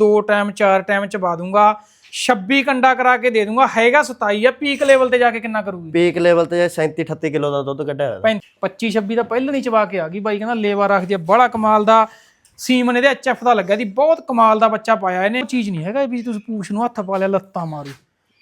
ਦੋ ਟਾਈਮ ਚਾਰ ਟਾਈਮ ਚਬਾ ਦੂੰਗਾ। 26 ਕੰਡਾ ਕਰਾ ਕੇ ਦੇ ਦੂੰਗਾ। ਹੈਗਾ 27 ਆ ਪੀਕ ਲੈਵਲ ਤੇ ਜਾ ਕੇ ਕਿੰਨਾ ਕਰੂਗੀ? ਪੀਕ ਲੈਵਲ ਤੇ 37 38 ਕਿਲੋ ਦਾ ਦੁੱਧ ਕੱਢਿਆ ਹੋਇਆ। 25 26 ਦਾ ਪਹਿਲਾਂ ਨਹੀਂ ਚਬਾ ਕੇ ਆ ਗਈ ਬਾਈ ਕਹਿੰਦਾ ਲੇਵਾ ਰੱਖਦੀ ਆ ਬੜਾ ਕਮਾਲ ਦਾ। ਸੀਮਨ ਇਹਦੇ ਐਚਐਫ ਦਾ ਲੱਗਾ ਦੀ ਬਹੁਤ ਕਮਾਲ ਦਾ ਬੱਚਾ ਪਾਇਆ ਇਹਨੇ। ਚੀਜ਼ ਨਹੀਂ ਹੈਗਾ ਵੀ ਤੁਸੀਂ ਪੂਛ ਨੂੰ ਹੱਥ ਪਾ ਲਿਆ ਲੱਤਾਂ ਮਾਰੂ।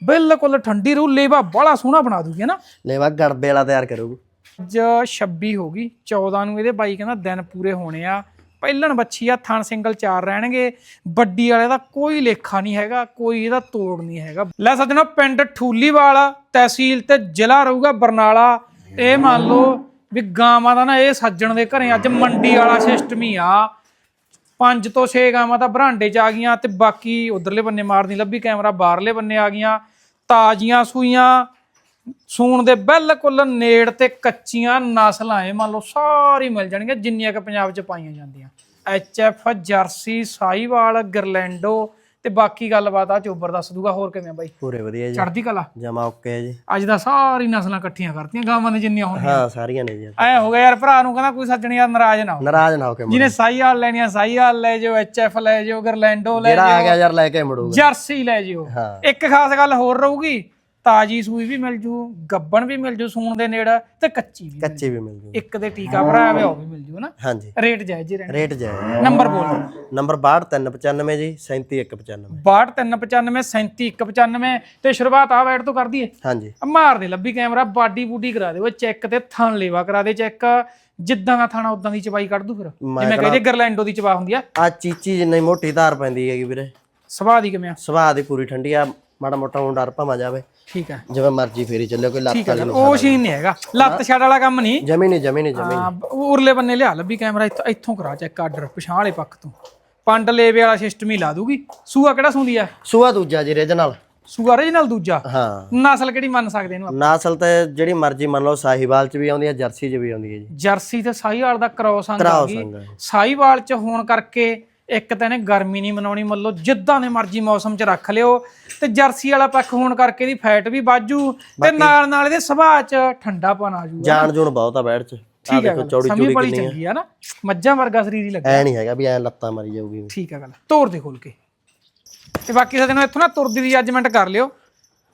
ਬਿਲਕੁਲ ਠੰਡੀ ਰੂ ਲੇਵਾ ਬੜਾ ਸੋਹਣਾ ਬਣਾ ਦੂਗੀ ਨਾ ਲੈਵਾ ਗੜਬੇ ਵਾਲਾ ਤਿਆਰ ਕਰੂਗੀ। ਅੱਜ 26 ਹੋ ਗਈ 14 ਨੂੰ ਇਹਦੇ ਬਾਈ ਕਹਿੰਦਾ ਦਿਨ ਪੂਰੇ ਹੋਣੇ ਆ। ਪਹਿਲਣ ਬੱਚੀ ਆ, ਥਣ ਸਿੰਗਲ ਚਾਰ ਰਹਿਣਗੇ। ਵੱਡੀ ਵਾਲੇ ਦਾ ਕੋਈ ਲੇਖਾ ਨਹੀਂ ਹੈਗਾ, ਕੋਈ ਇਹਦਾ ਤੋੜ ਨਹੀਂ ਹੈਗਾ। ਲੈ ਸੱਜਣੋ, ਪਿੰਡ ਠੂਲੀਵਾਲ ਤਹਿਸੀਲ ਤੇ ਜ਼ਿਲ੍ਹਾ ਰਹੂਗਾ ਬਰਨਾਲਾ। ਇਹ ਮੰਨ ਲਓ ਵੀ ਗਾਵਾਂ ਦਾ ਨਾ ਇਹ ਸੱਜਣ ਦੇ ਘਰੇ ਅੱਜ ਮੰਡੀ ਵਾਲਾ ਸਿਸਟਮ ਹੀ ਆ। ਪੰਜ ਤੋਂ 6 ਗਾਵਾਂ ਤਾਂ ਬਰਾਂਡੇ 'ਚ ਆ ਗਈਆਂ ਤੇ ਬਾਕੀ ਉਧਰਲੇ ਬੰਨੇ ਮਾਰਨੀ ਲੱਭੀ, ਕੈਮਰਾ ਬਾਹਰਲੇ ਬੰਨੇ ਆ ਗਈਆਂ। ਤਾਜ਼ੀਆਂ ਸੂਈਆਂ ਸੂਣ ਦੇ ਬਿਲਕੁਲ ਨੇੜ ਤੇ ਕੱਚੀਆਂ ਨਸਲਾਂ ਇਹ ਮੰਨ ਲਓ ਸਾਰੀ ਮਿਲ ਜਾਣਗੀਆਂ ਜਿੰਨੀਆਂ ਕਿ ਪੰਜਾਬ 'ਚ ਪਾਈਆਂ ਜਾਂਦੀਆਂ। ਐਚ ਐਫ ਜਰਸੀ ਸਾਈਵਾਲ ਗਰਲੈਂਡੋ ਤੇ ਬਾਕੀ ਗੱਲਬਾਤ ਆ ਚੋਬਰ ਦੱਸ ਦੂਗਾ ਹੋਰ ਕਿਵੇਂ ਬਾਈ? ਪੂਰੇ ਵਧੀਆ ਜੀ। ਚੜਦੀ ਕਲਾ? ਜਮਾ ਓਕੇ ਹੈ ਜੀ। ਅੱਜ ਦਾ ਸਾਰੀ ਨਸਲਾਂ ਇਕੱਠੀਆਂ ਕਰਤੀਆਂ ਗਾਵਾਂ ਦੇ ਜਿੰਨੀਆਂ ਹੋਣੀਆਂ ਹਾਂ ਸਾਰੀਆਂ ਨੇ ਜੀ। ਐ ਹੋ ਗਿਆ ਯਾਰ ਭਰਾ ਨੂੰ ਕਹਿੰਦਾ ਕੋਈ ਸੱਜਣ ਯਾਰ ਨਾਰਾਜ਼ ਨਾ ਹੋ। ਨਾਰਾਜ਼ ਨਾ ਹੋ ਕੇ। ਜਿਹਨੇ ਸਾਈਵਾਲ ਲੈਣੀਆਂ ਸਾਈਵਾਲ ਲੈ ਜਾਓ ਐਚ ਐਫ ਲੈ ਜਾਓ ਗਰਲੈਂਡੋ ਲੈ ਜਿਹੜਾ ਆ ਗਿਆ ਯਾਰ ਲੈ ਕੇ ਮੁੜੂਗਾ। ਜਰਸੀ ਲੈ ਜਿਓ। ਇੱਕ ਖਾਸ ਗੱਲ ਹੋਰ ਰਹੂਗੀ ਤਾਜੀ ਸੂਈ ਵੀ ਮਿਲ ਜੂ ਗੱਬਣ ਵੀ ਮਿਲ ਜੂ ਸੂਣ ਦੇ ਨੇੜੇ ਤੇ ਕੱਚੀ ਵੀ ਕੱਚੀ ਵੀ ਮਿਲ ਜੂ। ਇੱਕ ਦੇ ਟੀਕਾ ਭਰਾਇਆ ਹੋਇਆ ਉਹ ਵੀ ਮਿਲ ਜੂ ਨਾ ਹਾਂਜੀ। ਰੇਟ ਜਾਇਜ਼ ਹੀ ਰਹਿਣਾ। ਰੇਟ ਜਾਏ ਨੰਬਰ ਬੋਲ। ਨੰਬਰ 6295 ਜੀ 37195 62395 37195 ਤੇ ਸ਼ੁਰੂਆਤ ਆ ਵੈਟ ਤੋਂ ਕਰ ਦਈਏ। ਹਾਂਜੀ। ਮਾਰ ਦੇ ਲੱਭੀ ਕੈਮਰਾ ਬਾਡੀ ਬੂਡੀ ਕਰਾ ਦੇ ਉਹ ਚੈੱਕ ਤੇ ਥਣ ਲੇਵਾ ਕਰਾ ਦੇ ਚੈੱਕ। ਜਿੱਦਾਂ ਦਾ ਥਾਣਾ ਉਦਾਂ ਦੀ ਚਬਾਈ ਕੱਢ ਦੂ ਫਿਰ। ਮੈਂ ਜਿਵੇਂ ਕਹਿੰਦੇ ਗਰਲੈਂਡੋ ਦੀ ਚਬਾ ਹੁੰਦੀ ਆ। ਆ ਚੀਚੀ ਜਿੰਨੀ ਮੋਟੀ ਧਾਰ ਪੈਂਦੀ ਹੈਗੀ ਵੀਰੇ। ਸੁਭਾਅ ਦੀ ਕਿਵੇਂ ਆ? ਸੁਭਾਅ ਦੀ ਪੂਰੀ ਠੰਡੀ ਆ ਮਾੜਾ ਮੋਟਾ ਹੁਣ ਡਰ ਭਾਵਾਂ ਜਾਵੇ। ਠੀਕ ਹੈ। ਜਿਵੇਂ ਮਰਜ਼ੀ ਫੇਰੀ ਚੱਲਿਓ ਕੋਈ ਲੱਤ ਠੀਕ ਹੈ ਵਾਲੀ ਉਹ ਸੀਨ ਨਹੀਂ ਹੈਗਾ। ਲੱਤ ਛੱਡ ਵਾਲਾ ਕੰਮ ਨਹੀਂ। ਜਮੀ ਨਹੀਂ ਜਮੀ ਨਹੀਂ ਜਮੀ ਹਾਂ ਉਰਲੇ ਬੰਨੇ ਲਿਆ ਲੱਭੀ ਕੈਮਰਾ ਇੱਥੋਂ ਇੱਥੋਂ ਕਰਾ ਚੈੱਕ ਆਰਡਰ ਪਛਾਣ ਵਾਲੇ ਪੱਖ ਤੋਂ। ਪੰਡ ਲੇਵੇ ਵਾਲਾ ਸਿਸਟਮ ਹੀ ਲਾ ਦੂਗੀ। ਸੂਆ ਕਿਹੜਾ ਸੁੰਦੀ ਆ? ਸੂਆ ਦੂਜਾ ਜੀ ਰੀਜਨਲ ਨਾਲ। ਸੂਆ original ਦੂਜਾ? ਹਾਂ। ਨਸਲ ਕਿਹੜੀ ਮੰਨ ਸਕਦੇ ਇਹਨੂੰ? ਨਸਲ ਤੇ ਜਿਹੜੀ ਮਰਜ਼ੀ ਮੰਨ ਲਓ ਸਾਹੀਵਾਲ ਚ ਵੀ ਆਉਂਦੀ ਹੈ ਜਰਸੀ ਚ ਵੀ ਆਉਂਦੀ ਹੈ ਜੀ। ਜਰਸੀ ਤੇ ਸਾਹੀਵਾਲ ਦਾ ਕ੍ਰੋਸ ਅੰਗ ਆ ਗਈ ਸਾਹੀਵਾਲ ਚ ਹੋਣ ਕਰਕੇ ਇੱਕ ਤਾਂ ਇਹਨੇ ਗਰਮੀ ਨਹੀਂ ਮਨਾਉਣੀ ਮੰਨ ਲਓ ਜਿੱਦਾਂ ਦੇ ਮਰਜ਼ੀ ਮੌਸਮ ਚ ਰੱਖ ਲਿਓ ਤੇ ਜਰਸੀ ਵਾਲਾ ਪੱਖ ਹੋਣ ਕਰਕੇ ਇਹਦੀ ਫੈਟ ਵੀ ਬਾਜੂ ਤੇ ਨਾਲ ਨਾਲ ਇਹਦੇ ਸੁਭਾਅ ਚ ਠੰਡਾ ਪਨ ਆ ਜੂਗਾ ਜਾਣ ਜੂਣ ਬਹੁਤ ਆ ਬੈਠ ਚ। ਠੀਕ ਹੈ ਚੌੜੀ ਚੌੜੀ ਕਿੰਨੀ ਚੰਗੀ ਆ ਨਾ ਮੱਝਾਂ ਵਰਗਾ ਸਰੀਰ ਹੀ ਲੱਗਾ। ਐ ਨਹੀਂ ਹੈਗਾ ਵੀ ਐ ਲੱਤਾਂ ਮਾਰੀ ਜਾਊਗੀ। ਠੀਕ ਹੈ ਗੱਲ ਤੋਰ ਦੇ ਖੋਲ ਕੇ। ਤੇ ਬਾਕੀ ਸਾਡੇ ਨੂੰ ਇੱਥੋਂ ਨਾ ਤੁਰਦੀ ਦੀ ਜੱਜਮੈਂਟ ਕਰ ਲਿਓ।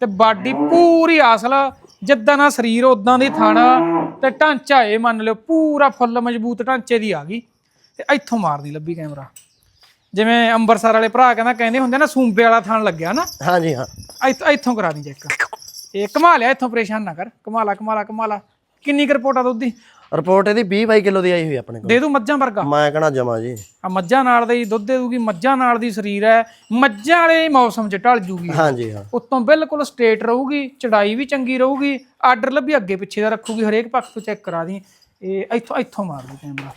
ਤੇ ਬਾਡੀ ਪੂਰੀ ਆਸਲ ਜਿੱਦਾਂ ਦਾ ਸਰੀਰ ਉਦਾਂ ਦੀ ਥਣ ਤੇ ਢਾਂਚਾ ਇਹ ਮੰਨ ਲਿਓ ਪੂਰਾ ਫੁੱਲ ਮਜ਼ਬੂਤ ਢਾਂਚੇ ਦੀ ਆ ਗਈ। ਤੇ ਇੱਥੋਂ ਮਾਰਦੀ ਲੱਭੀ ਕੈਮਰਾ। ਜਿਵੇਂ ਅੰਬਰਸਰ ਵਾਲੇ ਭਰਾ ਕਹਿੰਦਾ ਕਹਿੰਦੇ ਹੁੰਦੇ ਨਾ ਸੂੰਬੇ ਵਾਲਾ ਥਣ ਲੱਗਿਆ ਨਾ। ਹਾਂਜੀ ਹਾਂ। ਇੱਥ- ਇੱਥੋਂ ਕਰਾ ਦੀ ਚੈੱਕ। ਇਹ ਕਮਾ ਲਿਆ ਇੱਥੋਂ ਪਰੇਸ਼ਾਨ ਨਾ ਕਰ। ਕਮਾਲਾ ਕਮਾਲਾ ਕਮਾਲਾ ਕਿੰਨੀ ਕੁ ਰਿਪੋਰਟ ਆ ਦੁੱਧ? ਦੀ ਰਿਪੋਰਟ ਇਹਦੀ 20 22 ਕਿਲੋ ਦੀ ਆਈ ਹੋਈ ਆਪਣੇ ਕੋਲ। ਦੇ ਦੂ ਮੱਝਾਂ ਵਰਗਾ? ਮੈਂ ਕਹਣਾ ਜਮਾ ਜੀ। ਆ ਮੱਝਾਂ ਨਾਲ ਦਾ ਦੁੱਧ ਦੇ ਦੂਗੀ ਮੱਝਾਂ ਨਾਲ ਦੀ ਸਰੀਰ ਹੈ। ਮੱਝਾਂ ਵਾਲੇ ਮੌਸਮ 'ਚ ਢਲ ਜੂਗੀ। ਹਾਂਜੀ ਹਾਂ। ਉੱਤੋਂ ਬਿਲਕੁਲ ਸਟੇਟ ਰਹੂਗੀ ਚੜਾਈ ਵੀ ਚੰਗੀ ਰਹੂਗੀ ਆਰਡਰ ਲੱਭੀ ਅੱਗੇ ਪਿੱਛੇ ਦਾ ਰੱਖੂਗੀ ਹਰੇਕ ਪੱਖ ਤੋਂ ਚੈੱਕ ਕਰਾ ਦੀ। ਇਹ ਇੱਥੋਂ ਇੱਥੋਂ ਮਾਰ ਦੇ ਕੈਮਰਾ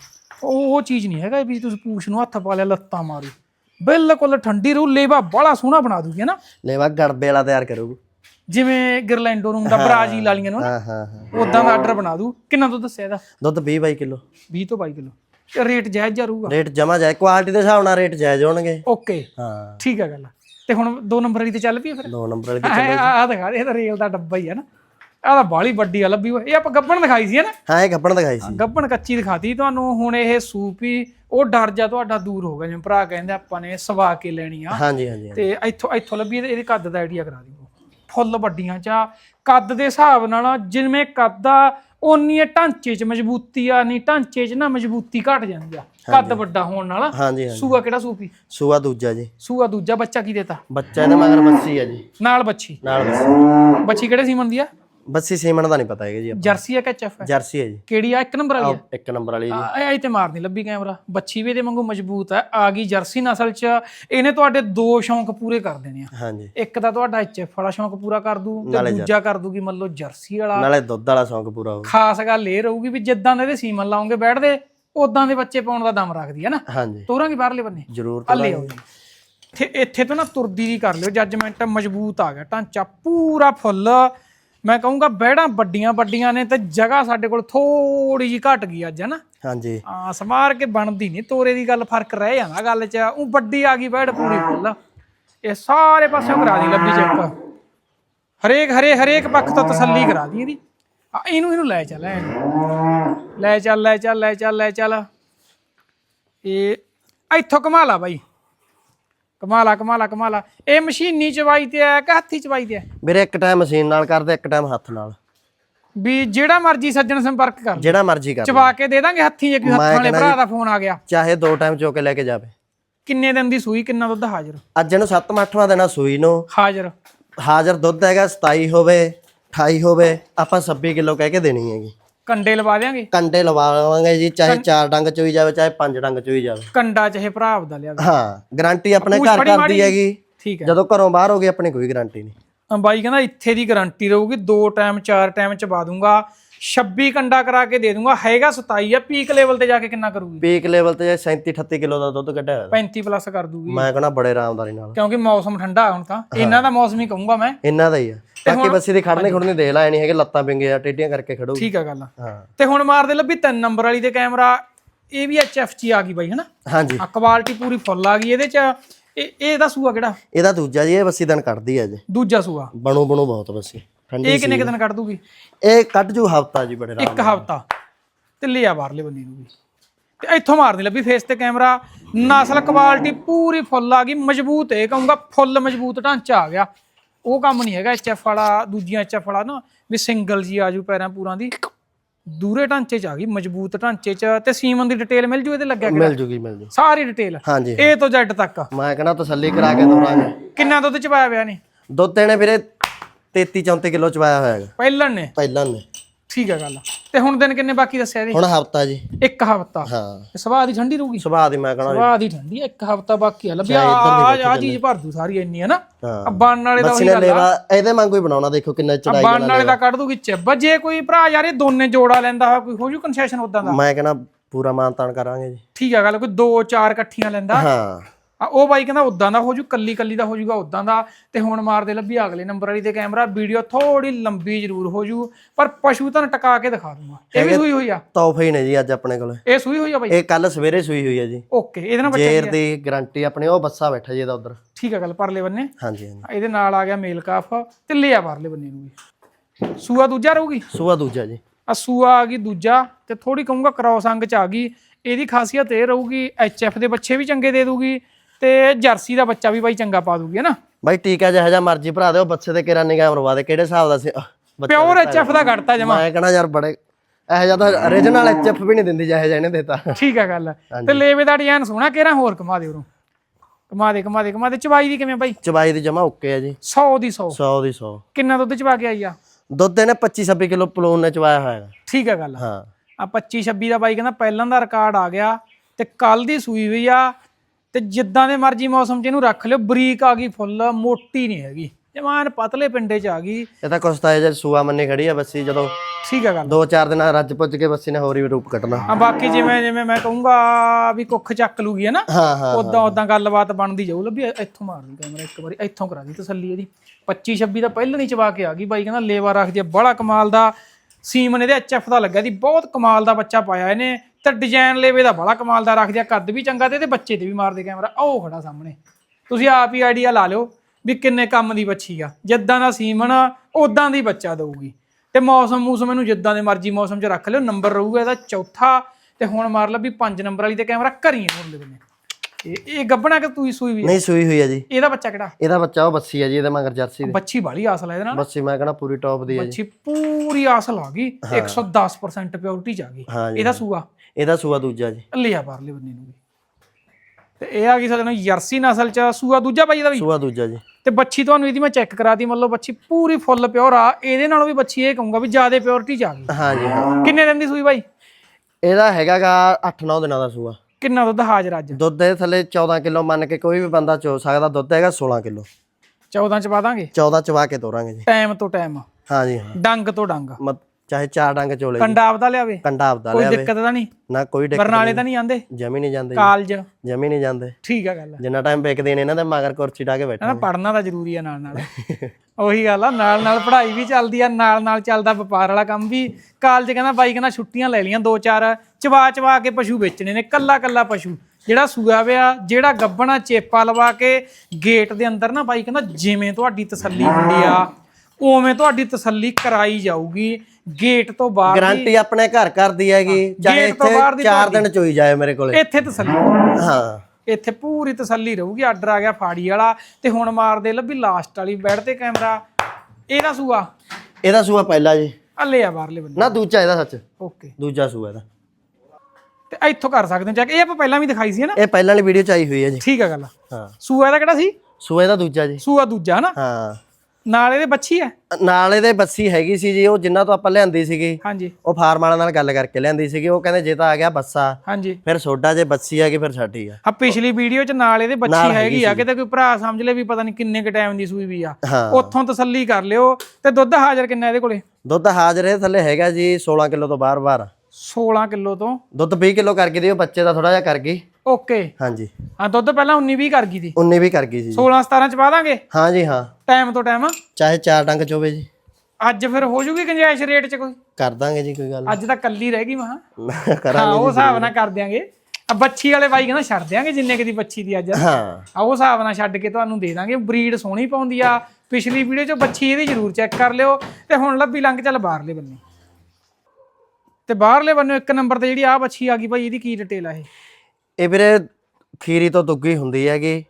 ਉਹ ਚੀਜ਼ ਨਹੀਂ ਹੈਗਾ ਵੀ ਤੁਸੀਂ ਪੂਛ ਨੂੰ ਹੱਥ ਪਾ ਲਿਆ ਲੱਤਾਂ ਮਾਰੂ। ਬਿਲਕੁਲ ਠੰਡੀ ਰੂ ਲੇਵਾ ਬੜਾ ਸੋਹਣਾ ਬਣਾ ਦੂਗੀ ਨਾ ਲੈਵਾ ਗੜਬੇ ਵਾਲਾ ਤਿਆਰ ਕਰੂਗੀ। ਜਿਵੇਂ ਗਰਲੈਂਡੋ ਨੂੰ ਹੁੰਦਾ ਬ੍ਰਾਜ਼ੀਲ ਵਾਲੀਆਂ ਨੂੰ ਹਾਂ ਹਾਂ ਹਾਂ। ਉਦਾਂ ਦਾ ਆਰਡਰ ਬਣਾ ਦੂ। ਕਿੰਨਾ ਦੁੱਧ ਦੱਸਿਆ ਇਹਦਾ? ਦੁੱਧ 20 22 ਕਿਲੋ। 20 ਤੋਂ 22 ਕਿਲੋ। ਤੇ ਰੇਟ ਜਾਇਜ਼ ਜਾ ਰਹੂਗਾ? ਰੇਟ ਜਮਾ ਜਾਏ ਕੁਆਲਿਟੀ ਦੇ ਹਿਸਾਬ ਨਾਲ ਰੇਟ ਜਾਇਜ਼ ਹੋਣਗੇ। ਓਕੇ। ਹਾਂ। ਠੀਕ ਹੈ ਗੱਲ। ਤੇ ਹੁਣ ਦੋ ਨੰਬਰ ਵਾਲੀ ਤੇ ਚੱਲ ਪਈ ਫਿਰ? ਦੋ ਨੰਬਰ ਵਾਲੀ ਦੀ- ਆ ਆ ਦਿਖਾ ਦੇ ਇਹ ਤਾਂ ਰੇਲ ਦਾ ਡੱਬਾ ਹੀ ਹੈ ਨਾ ਆਹ ਤਾਂ ਬਾਲੀ ਵੱਡੀ ਆ ਲੱਭੀ। ਇਹ ਆਪਾਂ ਗੱਬਣ ਦਿਖਾਈ ਸੀ ਹੈ ਨਾ? ਹਾਂ ਇਹ ਕੱਪਣ ਦਿਖਾਈ ਸੀ। ਗੱਬਣ ਕੱਚੀ ਦਿਖਾਤੀ ਤੁਹਾਨੂੰ। ਹੁਣ ਇਹ ਸੂਪ ਉਹ ਡਰ ਜਾ ਤੁਹਾਡਾ ਦੂਰ ਹੋ ਗਿਆ ਜਿਵੇਂ ਭਰਾ ਕਹਿੰਦੇ ਆਪਾਂ ਨੇ ਸਵਾ ਕੇ ਲੈਣੀ ਆ। ਹਾਂਜੀ ਹਾਂਜੀ ਤੇ ਇੱਥੋਂ ਇੱਥੋਂ ਲੱਭੀ ਇਹਦੇ ਕੱਦ ਦਾ ਆਈਡੀਆ ਕਰਾ ਦਿਓ। ਫੁੱਲ ਵੱਡੀਆਂ ਚਾ ਕੱਦ ਦੇ ਹਿਸਾਬ ਨਾਲ ਜਿਵੇਂ ਕੱਦ ਆ ਉਨੀ ਢਾਂਚੇ 'ਚ ਮਜ਼ਬੂਤੀ ਆ ਨਹੀਂ ਢਾਂਚੇ 'ਚ ਨਾ ਮਜ਼ਬੂਤੀ ਘਟ ਜਾਂਦੀ ਆ। ਕੱਦ ਵੱਡਾ ਹੋਣ ਨਾਲ ਸੂਆ ਕਿਹੜਾ ਸੂਪੀ ਸੂਆ ਦੂਜਾ ਜੀ। ਸੂਆ ਦੂਜਾ ਬੱਚਾ ਕੀ ਦੇਤਾ? ਬੱਚਾ ਇਹਦੇ ਮਗਰ ਬੱਸੀ ਆ ਜੀ। ਨਾਲ ਬੱਚੀ ਨਾਲ ਬੱਚੀ ਕਿਹੜੇ ਸੀਮਨ ਦੀ ਆ? ਬੱਸੀ ਸੀਮਨ ਦਾ ਨਹੀਂ ਪਤਾ ਹੈਗਾ ਜੀ ਆਪਾਂ। ਜਰਸੀ ਆ ਕਿ ਐਚਐਫ ਹੈ ਜਰਸੀ ਹੈ ਜੀ। ਕਿਹੜੀ ਆ? ਇੱਕ ਨੰਬਰ ਵਾਲੀ ਆ? ਇੱਕ ਨੰਬਰ ਵਾਲੀ ਜੀ। ਆ ਇਹ ਤੇ ਮਾਰਨੀ ਲੱਭੀ ਕੈਮਰਾ। ਬੱਚੀ ਵੀ ਇਹਦੇ ਵਾਂਗੂ ਮਜ਼ਬੂਤ ਹੈ ਆ ਗਈ ਜਰਸੀ ਨਸਲ ਚ। ਇਹਨੇ ਤੁਹਾਡੇ ਦੋ ਸ਼ੌਂਕ ਪੂਰੇ ਕਰ ਦੇਣੇ ਆ। ਹਾਂਜੀ। ਇੱਕ ਤਾਂ ਤੁਹਾਡਾ ਐਚਐਫ ਵਾਲਾ ਸ਼ੌਂਕ ਪੂਰਾ ਕਰ ਦੂ ਤੇ ਦੂਜਾ ਕਰ ਦੂਗੀ ਮੰਨ ਲਓ ਜਰਸੀ ਵਾਲਾ। ਨਾਲੇ ਦੁੱਧ ਵਾਲਾ ਸ਼ੌਂਕ ਪੂਰਾ ਹੋ ਖਾਸ ਗੱਲ ਇਹ ਰਹੂਗੀ ਵੀ ਜਿੱਦਾਂ ਦੇ ਇਹਦੇ ਸੀਮਨ ਲਾਉਂਗੇ ਬੈਠਦੇ ਉਦਾਂ ਦੇ ਬੱਚੇ ਪਾਉਣ ਦਾ ਦਮ ਰੱਖਦੀ ਹੈ ਨਾ। ਹਾਂਜੀ। ਤੋਰਾਂਗੇ ਬਾਹਰਲੇ ਬੰਨੇ। ਜ਼ਰੂਰ ਆਓ ਜੀ ਇੱਥੇ ਇੱਥੇ ਤੋਂ ਨਾ ਤੁਰਦੀ ਦੀ ਕਰ ਲਿਓ। ਜੱਜਮੈਂਟ ਮਜ਼ਬੂਤ ਆ ਗਿਆ। ਢਾਂਚਾ ਪੂਰਾ ਫੁੱਲ ਮੈਂ ਕਹੂੰਗਾ ਬਹਿੜਾਂ ਵੱਡੀਆਂ ਵੱਡੀਆਂ ਨੇ ਤੇ ਜਗ੍ਹਾ ਸਾਡੇ ਕੋਲ ਥੋੜੀ ਜੀ ਘਟ ਗਈ ਅੱਜ ਹਨਾ ਹਾਂਜੀ। ਆ ਸਮਾਰ ਕੇ ਬਣਦੀ ਨਹੀਂ ਤੋਰੇ ਦੀ ਗੱਲ ਫ਼ਰਕ ਰਹਿ ਜਾਂਦਾ ਗੱਲ 'ਚ। ਉਹ ਵੱਡੀ ਆ ਗਈ ਬੈੜ ਪੂਰੀ ਫੁੱਲ। ਇਹ ਸਾਰੇ ਪਾਸਿਓਂ ਕਰਾ ਦੀ ਲੱਭੀ ਚੈੱਕ। ਹਰੇਕ ਹਰੇ ਹਰੇਕ ਪੱਖ ਤੋਂ ਤਸੱਲੀ ਕਰਾ ਦੀ ਇਹਦੀ। ਆ ਇਹਨੂੰ ਇਹਨੂੰ ਲੈ ਚੱਲ। ਲੈ ਚੱਲ ਲੈ ਚੱਲ ਲੈ ਚੱਲ ਲੈ ਚੱਲ। ਇਹ ਇੱਥੋਂ ਕਮਾ ਲਾ ਬਾਈ। ਕਮਾਲਾ ਕਮਾਲਾ ਕਮਾਲਾ। ਇਹ ਮਸ਼ੀਨੀ ਚਵਾਈ ਤੇ ਆ ਕਿ ਹੱਥੀ ਚਵਾਈ ਤੇ ਆ? ਵੀਰੇ ਇੱਕ ਟਾਈਮ ਮਸ਼ੀਨ ਨਾਲ ਕਰਦੇ ਇੱਕ ਟਾਈਮ ਹੱਥ ਨਾਲ। ਵੀ ਜਿਹੜਾ ਮਰਜ਼ੀ ਸੱਜਣ ਸੰਪਰਕ ਕਰ। ਜਿਹੜਾ ਮਰਜ਼ੀ ਕਰ। ਚਵਾ ਕੇ ਦੇ ਦਾਂਗੇ ਹੱਥੀ ਜੇ ਕੋਈ ਹੱਥਾਂ ਵਾਲੇ ਭਰਾ ਦਾ ਫੋਨ ਆ ਗਿਆ। ਚਾਹੇ ਦੋ ਟਾਈਮ ਚੋ ਕੇ ਲੈ ਕੇ ਜਾਵੇ। ਕਿੰਨੇ ਦਿਨ ਦੀ ਸੂਈ ਕਿੰਨਾ ਦੁੱਧ ਹਾਜ਼ਰ? ਅੱਜ ਇਹਨੂੰ 7ਵਾਂ 8ਵਾਂ ਦਿਨ ਆ ਸੂਈ ਨੂੰ। ਹਾਜ਼ਰ। ਹਾਜ਼ਰ ਦੁੱਧ ਹੈਗਾ 27 ਹੋਵੇ 28 ਹੋਵੇ ਆਪਾਂ 26 ਕਿਲੋ ਕਹਿ ਕੇ ਦੇਣੀ ਹੈਗੀ। ਕੰਡੇ ਲਵਾ ਦੇਾਂਗੇ ਕੰਡੇ ਲਵਾਵਾਂਗੇ ਜੀ ਚਾਹੇ 4 ਡੰਗ ਚੋਈ ਜਾਵੇ ਚਾਹੇ 5 ਡੰਗ ਚੋਈ ਜਾਵੇ। ਕੰਡਾ ਚਾਹੇ ਭਰਾ ਆਪਦਾ ਲਿਆ ਹਾਂ ਗਾਰੰਟੀ ਆਪਣੇ ਘਰ ਕਰਦੀ ਮਾੜੀ ਹੈਗੀ। ਠੀਕ ਹੈ। ਜਦੋਂ ਘਰੋਂ ਬਾਹਰ ਹੋ ਗਏ ਆਪਣੀ ਕੋਈ ਗਾਰੰਟੀ ਨਹੀਂ। ਅਹ ਬਾਈ ਕਹਿੰਦਾ ਇੱਥੇ ਦੀ ਗਾਰੰਟੀ ਰਹੂਗੀ ਦੋ ਟਾਈਮ ਚਾਰ ਟਾਈਮ ਚਬਾ ਦੂੰਗਾ। 26 ਕੰਡਾ ਕਰਾ ਕੇ ਦੇ ਦੂੰਗਾ ਹੈਗਾ 27 ਆ ਪੀਕ ਲੈਵਲ ਤੇ ਜਾ ਕੇ ਕਿੰਨਾ ਕਰੂਗੀ? ਪੀਕ ਲੈਵਲ ਤੇ 37 38 ਕਿਲੋ ਦਾ ਦੁੱਧ ਕੱਢਿਆ ਹੋਇਆ। 35 ਪਲੱਸ ਕਰ ਦੂਗੀ। ਮੈਂ ਕਹਣਾ ਬੜੇ ਆਰਾਮਦਾਰੀ ਨਾਲ। ਕਿਉਂਕਿ ਮੌਸਮ ਠੰਡਾ ਹੁਣ ਤਾਂ। ਇਹਨਾਂ ਦਾ ਮੌਸਮ ਹੀ ਕਹੂੰਗਾ ਮੈਂ। ਇਹਨਾਂ ਦਾ ਹੀ ਆ। ਬਾਕੀ ਬੱਸੀ ਦੀ ਖੜਨੀ ਖੁੜਨੀ ਦੇਖ ਲੈ ਨਹੀਂ ਹੈਗੇ ਲੱਤਾਂ ਪਿੰਗੇ ਆ ਟੇਡੀਆਂ ਕਰਕੇ ਖੜੋ ਠੀਕ ਆ ਗੱਲ ਹਾਂ। ਤੇ ਹੁਣ ਮਾਰਦੇ ਲੱਭੀ ਤਿੰਨ ਨੰਬਰ ਵਾਲੀ ਤੇ ਕੈਮਰਾ। ਇਹ ਵੀ ਐਚਐਫ ਚ ਆ ਗਈ ਬਾਈ ਹਨਾ? ਹਾਂਜੀ। ਆ ਕੁਆਲਿਟੀ ਪੂਰੀ ਫੁੱਲ ਆ ਗਈ ਇਹਦੇ ਚ ਇਹ ਇਹਦਾ ਸੂਆ ਕਿਹੜਾ? ਇਹਦਾ ਦੂਜਾ ਜੀ ਇਹ ਬੱਸੀ ਦਿਨ ਕੱਢਦੀ ਹੈ ਜੀ ਦੂਜਾ ਸੂਆ। ਬਣੂ ਬਣੂ ਬਹੁਤ ਬੱਸੀ। ਇਹ ਕਿੰਨੇ ਕੁ ਦਿਨ ਕੱਢ ਦੂਗੀ? ਇਹ ਕੱਢ ਜੂ ਹਫਤਾ ਜੀ ਬੜੇ ਆਰਾਮ ਇੱਕ ਹਫਤਾ। ਤੇ ਲਿਆ ਬਾਹਰਲੇ ਬੰਦੇ ਨੂੰ ਵੀ। ਤੇ ਇੱਥੋਂ ਮਾਰਨੀ ਲੱਭੀ ਫੇਸ ਤੇ ਕੈਮਰਾ ਨਸਲ ਕੁਆਲਿਟੀ ਪੂਰੀ ਫੁੱਲ ਆ ਗਈ ਮਜ਼ਬੂਤ ਇਹ ਕਹੂੰਗਾ ਫੁੱਲ ਮਜ਼ਬੂਤ ਢਾਂਚਾ ਆ ਗਿਆ। ਉਹ ਕੰਮ ਨਹੀਂ ਹੈਗਾ ਐਚਐਫ ਵਾਲਾ ਦੂਜੀਆਂ ਐਚਐਫ ਵਾਲਾ ਨਾ ਵੀ ਸਿੰਗਲ ਜੀ ਆਜੂ ਪੈਰਾਂ ਪੂਰਾਂ ਦੀ। ਦੂਰੇ ਢਾਂਚੇ ਚ ਆ ਗਈ ਮਜ਼ਬੂਤ ਢਾਂਚੇ ਚ। ਤੇ ਸੀਮਨ ਦੀ ਡਿਟੇਲ ਮਿਲ ਜੂ ਇਹਦੇ ਲੱਗਿਆ ਕਿਹੜਾ? ਮਿਲ ਜੂਗੀ ਮਿਲ ਜੂ। ਸਾਰੀ ਡਿਟੇਲ ਹਾਂਜੀ। A ਤੋਂ Z ਤੱਕ। ਮੈਂ ਕਹਣਾ ਤਸੱਲੀ ਕਰਾ ਕੇ ਦੋਰਾਂਗੇ ਕਿੰਨਾ ਦੁੱਧ ਚ ਪਾਇਆ ਪਿਆ ਨੇ ਦੁੱਧ ਇਹਨੇ ਵੀਰੇ 33 34 ਕਿਲੋ ਚਵਾਇਆ ਹੋਇਆ ਹੈਗਾ। ਪਹਿਲਣ ਨੇ? ਪਹਿਲਾਂ ਨੇ। ਠੀਕ ਹੈ ਗੱਲ। ਤੇ ਹੁਣ ਦਿਨ ਕਿੰਨੇ ਬਾਕੀ ਦੱਸਿਆ ਇਹਦੇ ਹੁਣ ਹਫਤਾ ਜੀ। ਇੱਕ ਹਫਤਾ। ਹਾਂ। ਸਵਾਹ ਦੀ ਠੰਡੀ ਰਹੂਗੀ? ਸੁਭਾਅ ਦੀ ਮੈਂ ਕਹਣਾ ਸਵਾਹ ਦੀ ਠੰਡੀ ਇੱਕ ਹਫਤਾ ਬਾਕੀ ਆ। ਲੱਭਿਆ ਆ ਆ ਚੀਜ਼ ਭਰ ਦੂ ਸਾਰੀ ਇੰਨੀ ਹੈ ਨਾ? ਹਾਂ। ਆ ਬਣਨ ਵਾਲੇ ਦਾ ਬੱਸੀ ਉਹੀ ਨੇ ਗੱਲ ਆ। ਲੇਵਾ ਇਹਦੇ ਵਾਂਗੂ ਹੀ ਬਣਾਉਣਾ ਦੇਖੋ ਕਿੰਨਾ ਚੜਾਈ ਬਣਨ ਵਾਲੇ ਦਾ ਕੱਢ ਦੂਗੀ ਚਿੱਬ ਜੇ ਕੋਈ ਭਰਾ ਯਾਰ ਇਹ ਦੋਨੇ ਜੋੜਾ ਲੈਂਦਾ ਹੋਇਆ ਕੋਈ ਹੋ ਜੂ ਕਨਸੈਸ਼ਨ ਉਦਾਂ ਦਾ? ਮੈਂ ਕਹਣਾ ਪੂਰਾ ਮਾਨਤਾਨ ਕਰਾਂਗੇ ਜੀ। ਠੀਕ ਆ ਗੱਲ ਕੋਈ ਦੋ ਚਾਰ ਇਕੱਠੀਆਂ ਲੈਂਦਾ। ਹਾਂ। ਆ ਉਹ ਬਾਈ ਕਹਿੰਦਾ ਉਦਾਂ ਦਾ ਹੋ ਜੂ ਕੱਲੀ ਕੱਲੀ ਦਾ ਹੋ ਜੂਗਾ ਉਦਾਂ ਦਾ। ਤੇ ਹੁਣ ਮਾਰਦੇ ਲੱਭੀ ਅਗਲੇ ਨੰਬਰ ਵਾਲੀ ਤੇ ਕੈਮਰਾ ਵੀਡੀਓ ਥੋੜੀ ਲੰਬੀ ਜ਼ਰੂਰ ਹੋ ਜੂ ਪਰ ਪਸ਼ੂ ਤੁਹਾਨੂੰ ਟਕਾ ਕੇ ਦਿਖਾ ਦੂੰਗਾ। ਇਹ ਵੀ ਸੂਈ ਹੋਈ ਆ? ਤੋਹਫੇ ਹੀ ਨੇ ਜੀ ਅੱਜ ਆਪਣੇ ਕੋਲ। ਇਹ ਸੂਈ ਹੋਈ ਆ ਬਾਈ? ਇਹ ਕੱਲ ਸਵੇਰੇ ਸੂਈ ਹੋਈ ਹੈ ਜੀ। ਓਕੇ ਇਹਦੇ ਨਾਲ ਬੱਚਾ ਜੇਰ ਦੀ ਗਾਰੰਟੀ ਆਪਣੀ ਉਹ ਬੱਸਾ ਬੈਠਾ ਜੀ ਇਹਦਾ ਉਧਰ। ਠੀਕ ਆ ਗੱਲ ਪਰਲੇ ਬੰਨੇ। ਹਾਂਜੀ ਹਾਂਜੀ। ਇਹਦੇ ਨਾਲ ਆ ਗਿਆ ਮੇਲ ਕਾਫ ਤੇ ਲਿਆ ਪਰਲੇ ਬੰਨੇ ਨੂੰ ਵੀ। ਸੂਆ ਦੂਜਾ ਰਹੂਗੀ? ਸੂਆ ਦੂਜਾ ਜੀ। ਆ ਸੂਆ ਆ ਗਈ ਦੂਜਾ ਤੇ ਥੋੜੀ ਕਹੂੰਗਾ ਕ੍ਰੋਸ ਅੰਗ ਚ ਆ ਗਈ। ਇਹਦੀ ਖਾਸੀਅਤ ਇਹ ਰਹੂਗੀ ਐਚਐਫ ਦੇ ਬੱਚੇ ਵੀ ਚੰਗੇ ਦੇ ਦੂਗੀ ਤੇ ਜਰਸੀ ਦਾ ਬੱਚਾ ਵੀ ਬਾਈ ਚੰਗਾ ਪਾ ਦੂਗੀ ਹਨਾ? ਬਾਈ ਟੀਕਾ ਜਿਹਾ ਜਿਹਾ ਮਰਜ਼ੀ ਭਰਾ ਦਿਓ ਬੱਚੇ ਤੇ ਕਿਹੜਾ ਨਿਗਾਹ ਮਰਵਾ ਦੇ ਕਿਹੜੇ ਹਿਸਾਬ ਦਾ ਸੀ? ਪਿਓਰ ਐਚਐਫ ਦਾ ਘੜਤਾ ਜਮਾ। ਮੈਂ ਕਹਣਾ ਯਾਰ ਬੜੇ ਇਹ ਜਿਹਾ ਤਾਂ origignal ਐਚਐਫ ਵੀ ਨਹੀਂ ਦਿੰਦੀ ਜਿਹੇ ਜਿਹੇ ਦਿੱਤਾ। ਠੀਕ ਆ ਗੱਲ। ਤੇ ਲੇਵੇ ਦਾ ਡਿਜ਼ਾਈਨ ਸੋਹਣਾ ਕਿਹੜਾ ਹੋਰ ਕਮਾ ਦੇ ਉਰੋਂ? ਕਮਾ ਦੇ ਕਮਾ ਦੇ ਕਮਾ ਦੇ। ਚਵਾਈ ਦੀ ਕਿਵੇਂ ਬਾਈ? ਚਬਾਈ ਦੀ ਜਮਾ ਓਕੇ ਹੈ ਜੀ। 100 ਦੀ 100 100 ਦੀ 100 ਕਿੰਨਾ ਦੁੱਧ ਚਵਾ ਕੇ ਆਈ ਆ? ਦੁੱਧ ਇਹਨੇ 25 26 ਕਿਲੋ ਪਲੂਨ ਨੇ ਚਵਾਇਆ ਹੋਇਆ ਹੈਗਾ। ਠੀਕ ਆ ਗੱਲ। ਹਾਂ। ਆ 25 26 ਦਾ ਬਾਈ ਕਹਿੰਦਾ ਪਹਿਲਾਂ ਦਾ ਰਿਕਾਰਡ ਆ ਗਿਆ ਤੇ ਕੱਲ ਦੀ ਸੂਈ ਹੋਈ ਆ ਤੇ ਜਿੱਦਾਂ ਦੇ ਮਰਜ਼ੀ ਮੌਸਮ 'ਚ ਇਹਨੂੰ ਰੱਖ ਲਿਓ ਬਰੀਕ ਆ ਗਈ ਫੁੱਲ ਮੋਟੀ ਨਹੀਂ ਹੈਗੀ। ਜਮਾਨ ਪਤਲੇ ਪਿੰਡੇ 'ਚ ਆ ਗਈ। ਇਹ ਤਾਂ ਕੁਛ ਤਾਂ ਇਹ ਜੇ ਸੂਆ ਮੰਨੀ ਖੜੀ ਆ ਬੱਸੀ ਜਦੋਂ ਠੀਕ ਆ ਗੱਲ। ਦੋ ਚਾਰ ਦਿਨਾਂ ਰੱਜ ਪੁੱਜ ਕੇ ਬੱਸੀ ਨੇ ਹੋਰ ਹੀ ਰੂਪ ਕੱਟਣਾ ਆ ਬਾਕੀ ਜਿਵੇਂ ਜਿਵੇਂ ਮੈਂ ਕਹੂੰਗਾ ਵੀ ਕੁੱਖ ਚੱਕ ਲੂਗੀ ਹੈ ਨਾ? ਹਾਂ ਹਾਂ ਉਦਾਂ ਉਦਾਂ ਗੱਲਬਾਤ ਬਣਦੀ ਜਾਊ। ਲੱਭੀ ਇੱਥੋਂ ਮਾਰ ਦੀ ਕੈਮਰਾ ਇੱਕ ਵਾਰੀ ਇੱਥੋਂ ਕਰਾ ਦੀ ਤਸੱਲੀ ਇਹਦੀ। 25 26 ਦਾ ਪਹਿਲਾਂ ਨਹੀਂ ਚਵਾ ਕੇ ਆ ਗਈ ਬਾਈ ਕਹਿੰਦਾ ਲੇਵਾ ਰੱਖ ਜੇ ਬੜਾ ਕਮਾਲ ਦਾ ਸੀਮਨ ਇਹਦੇ ਐਚਐਫ ਦਾ ਲੱਗਾ ਦੀ ਬਹੁਤ ਕਮਾਲ ਦਾ ਬੱਚਾ ਪਾਇਆ ਇਹਨੇ। ਤੇ ਡਿਜ਼ਾਈਨ ਲੇਵੇ ਦਾ ਬੜਾ ਕਮਾਲ ਦਾ ਰੱਖ ਦਿਆ ਕੱਦ ਵੀ ਚੰਗਾ ਤੇ ਇਹਦੇ ਬੱਚੇ ਤੇ ਵੀ ਮਾਰਦੇ ਕੈਮਰਾ ਉਹ ਖੜਾ ਸਾਹਮਣੇ। ਤੁਸੀਂ ਆਪ ਹੀ ਆਈਡੀਆ ਲਾ ਲਿਓ ਵੀ ਕਿੰਨੇ ਕੰਮ ਦੀ ਬੱਚੀ ਆ। ਜਿੱਦਾਂ ਦਾ ਸੀਮਨ ਉਦਾਂ ਦੀ ਬੱਚਾ ਦਊਗੀ। ਤੇ ਮੌਸਮ ਮੂਸਮ ਇਹਨੂੰ ਜਿੱਦਾਂ ਦੇ ਮਰਜ਼ੀ ਮੌਸਮ 'ਚ ਰੱਖ ਲਿਓ ਨੰਬਰ ਰਹੂਗਾ ਇਹਦਾ ਚੌਥਾ ਤੇ ਹੁਣ ਮਾਰ ਲ ਵੀ 5 ਨੰਬਰ ਵਾਲੀ ਤੇ ਕੈਮਰਾ ਘਰੀਏ ਮੁਰਲੇ ਬੰਨੇ ਇਹ ਇਹ ਗੱਬਣਾ ਕਿ ਤੂੰ ਸੂਈ ਵੀ ਆ? ਨਹੀਂ ਸੂਈ ਹੋਈ ਹੈ ਜੀ। ਇਹਦਾ ਬੱਚਾ ਕਿਹੜਾ? ਇਹਦਾ ਬੱਚਾ ਉਹ ਬੱਸੀ ਹੈ ਜੀ ਇਹਦੇ ਮਗਰ ਜਰਸੀ ਦੇ। ਬੱਚੀ ਬਾਲੀ ਆਸਲ ਆ ਇਹਦੇ ਨਾਲ। ਬੱਸੀ ਮੈਂ ਕਹਣਾ ਪੂਰੀ ਟੌਪ ਦੀ ਹੈ ਜੀ। ਬੱਚੀ ਪੂਰੀ ਆਸਲ ਆ ਗਈ 110% ਪਿਓਰਿਟੀ ਚ ਆ ਗਈ। ਇਹਦਾ ਸੂਆ। ਇਹਦਾ ਸੂਆ ਦੂਜਾ ਜੀ। ਲਿਆ ਬਾਹਰਲੇ ਬੰਨੇ ਨੂੰ ਵੀ। ਤੇ ਇਹ ਆ ਗਈ ਸਾਡੇ ਨੂੰ ਜਰਸੀ ਨਸਲ ਚ ਸੂਆ ਦੂਜਾ ਭਾਈ ਇਹਦਾ ਵੀ। ਸੂਆ ਦੂਜਾ ਜੀ। ਤੇ ਬੱਚੀ ਤੁਹਾਨੂੰ ਇਹਦੀ ਮੈਂ ਚੈੱਕ ਕਰਾਤੀ ਮਤਲਬ ਬੱਚੀ ਪੂਰੀ ਫੁੱਲ ਪਿਓਰ ਆ। ਇਹਦੇ ਨਾਲੋਂ ਵੀ ਬੱਚੀ ਇਹ ਕਹੂੰਗਾ ਵੀ ਜ਼ਿਆਦਾ ਪਿਓਰਿਟੀ ਚ ਆ ਗਈ। ਹਾਂ ਜੀ। ਹਾਂ ਕਿੰਨੇ ਦਿਨ ਦੀ ਸੂਈ ਭਾਈ ਇਹਦਾ ਹੈਗਾਗਾ 8-9 ਦਿਨਾਂ ਦਾ ਸੂਆ। ਕਿੰਨਾ ਦੁੱਧ ਹਾਜ਼ਰ ਅੱਜ? ਦੁੱਧ ਦੇ ਥੱਲੇ 14 ਕਿਲੋ ਮੰਨ ਕੇ ਕੋਈ ਵੀ ਬੰਦਾ ਚੋ ਸਕਦਾ ਦੁੱਧ ਹੈਗਾ 16 ਕਿਲੋ। 14 ਚ ਪਾ ਦਾਂਗੇ? 14 ਚਵਾ ਕੇ ਤੋਰਾਂਗੇ ਜੀ। ਟਾਈਮ ਤੋਂ ਟਾਈਮ ਹਾਂ ਜੀ ਹਾਂ। ਡੰਗ ਤੋਂ ਡੰਗ। ਮਤ ਚਾਹੇ ਚਾਰ ਡੰਗ ਚੋਲੇ ਕੰਡਾ ਆਪਦਾ ਲਿਆਵੇ। ਕੰਡਾ ਆਪਦਾ ਕੋਈ ਲਿਆਵੇ। ਦਿੱਕਤ ਤਾਂ ਨਹੀਂ। ਨਾ ਕੋਈ ਡਿੱਕ ਬਰਨਾਲੇ ਤਾਂ ਨਹੀਂ ਆਂਦੇ ਜਮੀ ਨਹੀਂ ਜਾਂਦੇ ਜੀ। ਕਾਲਜ। ਜਮੀ ਨਹੀਂ ਜਾਂਦੇ। ਠੀਕ ਆ ਗੱਲ ਜਿੰਨਾ ਟਾਈਮ ਵੇਚਦੇ ਨੇ ਇਹਨਾਂ ਦੇ ਮਗਰ ਕੁਰਸੀ ਢਾ ਕੇ ਬੈਠੇ ਨਾ ਪੜਨਾ ਤਾਂ ਜ਼ਰੂਰੀ ਆ ਨਾਲ ਨਾਲ। ਉਹੀ ਗੱਲ ਆ ਨਾਲ ਨਾਲ ਪੜ੍ਹਾਈ ਵੀ ਚੱਲਦੀ ਆ ਨਾਲ ਨਾਲ ਚੱਲਦਾ ਵਪਾਰ ਵਾਲਾ ਕੰਮ ਵੀ। ਕਾਲਜ ਕਹਿੰਦਾ ਬਾਈ ਕਹਿੰਦਾ ਛੁੱਟੀਆਂ ਲੈ ਲੀਆਂ ਦੋ ਚਾਰ ਚਵਾ ਚਵਾ ਕੇ ਪਸ਼ੂ ਵੇਚਣੇ ਨੇ ਕੱਲਾ ਕੱਲਾ ਪਸ਼ੂ। ਜਿਹੜਾ ਸੂਆ ਵਿਆ ਜਿਹੜਾ ਗੱਬਣਾ ਚੇਪਾ ਲਵਾ ਕੇ ਗੇਟ ਦੇ ਅੰਦਰ ਨਾ ਬਾਈ ਕਹਿੰਦਾ ਜਿਵੇਂ ਤੁਹਾਡੀ ਤਸੱਲੀ ਹੁੰਦੀ ਆ ਉਵੇਂ ਤੁਹਾਡੀ ਤਸੱਲੀ ਕਰਾਈ ਜਾਊਗੀ। ਗੇਟ ਤੋਂ ਬਾਹਰ ਦੀ ਗਾਰੰਟੀ ਆਪਣੇ ਘਰ ਘਰ ਦੀ ਹੈਗੀ ਚਾਹੇ ਇੱਥੇ ਦੀ 4 ਦਿਨ ਚੋਈ ਜਾਏ ਮੇਰੇ ਕੋਲੇ। ਇੱਥੇ ਤਸੱਲੀ। ਹਾਂ। ਇੱਥੇ ਪੂਰੀ ਤਸੱਲੀ ਰਹੂਗੀ ਆਰਡਰ ਆ ਗਿਆ ਫਾੜੀ ਵਾਲਾ ਤੇ ਹੁਣ ਮਾਰਦੇ ਲੱਭੀ ਲਾਸਟ ਵਾਲੀ ਬੈਠ ਤੇ ਕੈਮਰਾ। ਇਹਦਾ ਸੂਆ? ਇਹਦਾ ਸੂਆ ਪਹਿਲਾ ਜੀ। ਅੱਲੇ ਆ ਬਾਹਰਲੇ ਬੰਨੇ ਨਾ ਦੂਜਾ ਇਹਦਾ ਸੱਚ। ਓਕੇ। ਦੂਜਾ ਸੂਆ ਇਹਦਾ। ਤੇ ਇੱਥੋਂ ਕਰ ਸਕਦੇ ਹੋ ਚੈੱਕ ਇਹ ਆਪਾਂ ਪਹਿਲਾਂ ਵੀ ਦਿਖਾਈ ਸੀ ਨਾ? ਇਹ ਪਹਿਲਾਂ ਵਾਲੀ ਵੀਡੀਓ ਚ ਆਈ ਹੋਈ ਹੈ ਜੀ। ਠੀਕ ਆ ਗੱਲ। ਹਾਂ। ਸੂਆ ਇਹਦਾ ਕਿਹੜਾ ਸੀ? ਸੂਆ ਇਹਦਾ ਦੂਜਾ ਜੀ। ਸੂਆ ਦੂਜਾ ਨਾ? ਹਾਂ। ਨਾਲ ਇਹਦੇ ਬੱਚੀ ਹੈ? ਨਾਲ ਇਹਦੇ ਬੱਸੀ ਹੈਗੀ ਸੀ ਜੀ ਉਹ ਜਿੰਨਾ ਤੋਂ ਆਪਾਂ ਲਿਆਂਦੀ ਸੀਗੀ। ਹਾਂਜੀ। ਉਹ ਫਾਰਮ ਵਾਲਿਆਂ ਨਾਲ ਗੱਲ ਕਰਕੇ ਲਿਆਂਦੀ ਸੀਗੀ। ਉਹ ਕਹਿੰਦੇ ਜੇ ਤਾਂ ਆ ਗਿਆ ਬੱਸਾ ਹਾਂਜੀ। ਫਿਰ ਸੋਡਾ ਜੇ ਬੱਸੀ ਆ ਗਈ ਫਿਰ ਸਾਡੀ ਆ। ਆ ਪਿਛਲੀ ਵੀਡੀਓ ਚ ਨਾਲ ਇਹਦੇ ਬੱਚੀ ਹੈਗੀ ਆ ਕਿਤੇ ਕੋਈ ਭਰਾ ਸਮਝ ਲੈ ਵੀ ਪਤਾ ਨਹੀਂ ਕਿੰਨੇ ਕ ਟਾਈਮ ਦੀ ਸੂਈ ਵੀ ਆ। ਹਾਂ। ਉੱਥੋਂ ਤਸੱਲੀ ਕਰ ਲਿਓ। ਤੇ ਦੁੱਧ ਹਾਜ਼ਰ ਕਿੰਨਾ ਇਹਦੇ ਕੋਲੇ? ਦੁੱਧ ਹਾਜ਼ਰ ਇਹ ਥੱਲੇ ਹੈਗਾ ਜੀ 16 ਕਿਲੋ ਤੋਂ ਬਾਹਰ-ਬਾਹਰ 16 ਕਿਲੋ ਤੋਂ। ਦੁੱਧ 20 ਕਿਲੋ ਕਰਕੇ ਦਿਓ ਬੱਚੇ ਦਾ ਥੋੜਾ ਜਿਹਾ ਕਰ ਗਈ। ਓਕੇ। ਹਾਂਜੀ। ਹਾਂ ਦੁੱਧ ਪਹਿਲਾਂ 19 20 ਕਰ ਗਈ ਦੀ। 19 ਵੀ ਕਰ ਗਈ ਸੀ ਜੀ। 16 17 ਚ ਪਾ ਦਾਂਗੇ? ਹਾਂ ਜੀ ਹਾਂ। ਟਾਈਮ ਤੋਂ ਟਾਈਮ ਚਾਹੇ ਚਾਰ ਡੰਗ ਚੋਵੇ ਜੀ। ਅੱਜ ਫਿਰ ਹੋ ਜੂਗੀ ਗੁੰਜਾਇਸ਼ ਰੇਟ ਚ ਕੋਈ? ਕਰ ਦਾਂਗੇ ਜੀ ਕੋਈ ਗੱਲ ਅੱਜ ਤਾਂ ਕੱਲੀ ਰਹਿ ਗਈ ਮਹਾ ਨਹੀਂ। ਹਾਂ ਕਰਾਂਗੇ ਉਹ ਹਿਸਾਬ ਨਾਲ ਕਰ ਦਿਆਂਗੇ। ਆ ਬੱਚੀ ਵਾਲੇ ਬਾਈ ਕਹਿੰਦਾ ਛੱਡ ਦਿਆਂਗੇ ਜਿੰਨੇ ਕਿ ਦੀ ਬੱਚੀ ਦੀ ਅੱਜ। ਹਾਂ। ਆ ਉਹ ਹਿਸਾਬ ਨਾਲ ਛੱਡ ਕੇ ਤੁਹਾਨੂੰ ਦੇ ਦਾਂਗੇ। ਬਰੀਡ ਸੋਹਣੀ ਪਾਉਂਦੀ ਆ। ਪਿਛਲੀ ਵੀਡੀਓ 'ਚ ਬੱਚੀ ਇਹਦੀ ਜ਼ਰੂਰ ਚੈੱਕ ਕਰ ਲਿਓ। ਤੇ ਹੁਣ ਲੱਭੀ ਲੰਘ ਚੱਲ ਬਾਹਰਲੇ ਬੰਨੇ। ਤੇ ਬਾਹਰਲੇ ਬੰਨੇ ਇੱਕ ਨੰਬਰ ਤੇ ਜਿਹੜੀ ਆ ਬੱਚੀ ਆ ਗਈ ਭਾਈ ਇਹਦੀ ਕੀ ਡਿਟੇਲ ਆ ਇਹ? ਇਹ ਵੀਰੇ ਖੀਰੀ ਤੋਂ ਦੁੱਗੀ ਹੁੰਦੀ ਹੈਗੀ।